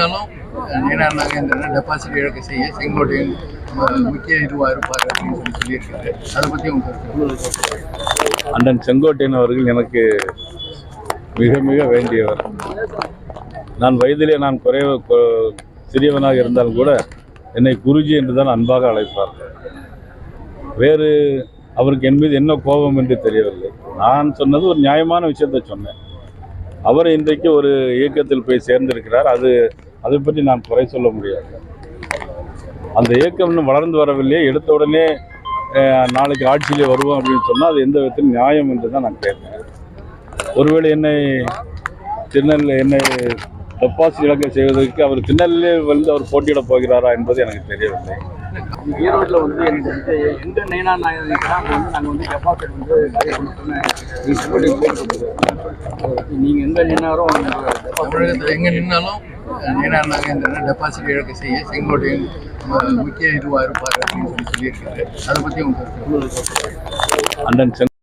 இருந்தாலும் ஏன்னா நாங்கள் இந்த டெபாசிட் இழக்க செய்ய செங்கோட்டையன் முக்கிய இதுவாக இருப்பார் அப்படின்னு சொல்லி சொல்லியிருக்காரு. அதை பற்றி உங்களுக்கு அண்ணன் செங்கோட்டையன் அவர்கள் எனக்கு மிக மிக வேண்டியவர். நான் வயதிலே நான் குறைவ சிறியவனாக இருந்தாலும் கூட என்னை குருஜி என்று தான் அன்பாக அழைப்பார். வேறு அவருக்கு என் மீது என்ன கோபம் என்று தெரியவில்லை. நான் சொன்னது ஒரு நியாயமான விஷயத்தை சொன்னேன். அவர் இன்றைக்கு ஒரு இயக்கத்தில் போய் சேர்ந்திருக்கிறார். அது அதை பற்றி நான் குறை சொல்ல முடியாது. அந்த இயக்கம் இன்னும் வளர்ந்து வரவில்லையே எடுத்த உடனே நாளைக்கு ஆட்சியிலே வருவோம் அப்படின்னு சொன்னால் அது எந்த விதத்தில் நியாயம் என்று தான் நான் கேட்டேன் ஒருவேளை என்னை திருநெல்வேலி என்னை டெபாசிட் இழக்க செய்வதற்கு அவர் திருநெல்வேலியே வந்து அவர் போட்டியிட போகிறாரா என்பது எனக்கு தெரியவில்லை. ஈரோட்டில் வந்து எனக்கு வந்து எந்த நைனா நாயகன் வந்து நாங்கள் வந்து டெபாசிட் நீங்கள் எங்கே டெபாசிட் தமிழகத்தில் எங்கே நின்னாலும் நேனார் நாகேந்திரன் டெபாசிட் இழக்க செய்ய செங்கோட்டையன் முக்கிய இதுவாக இருப்பார் அப்படின்னு சொல்லி சொல்லியிருக்காரு அதை பற்றி உங்களுக்கு அண்டன்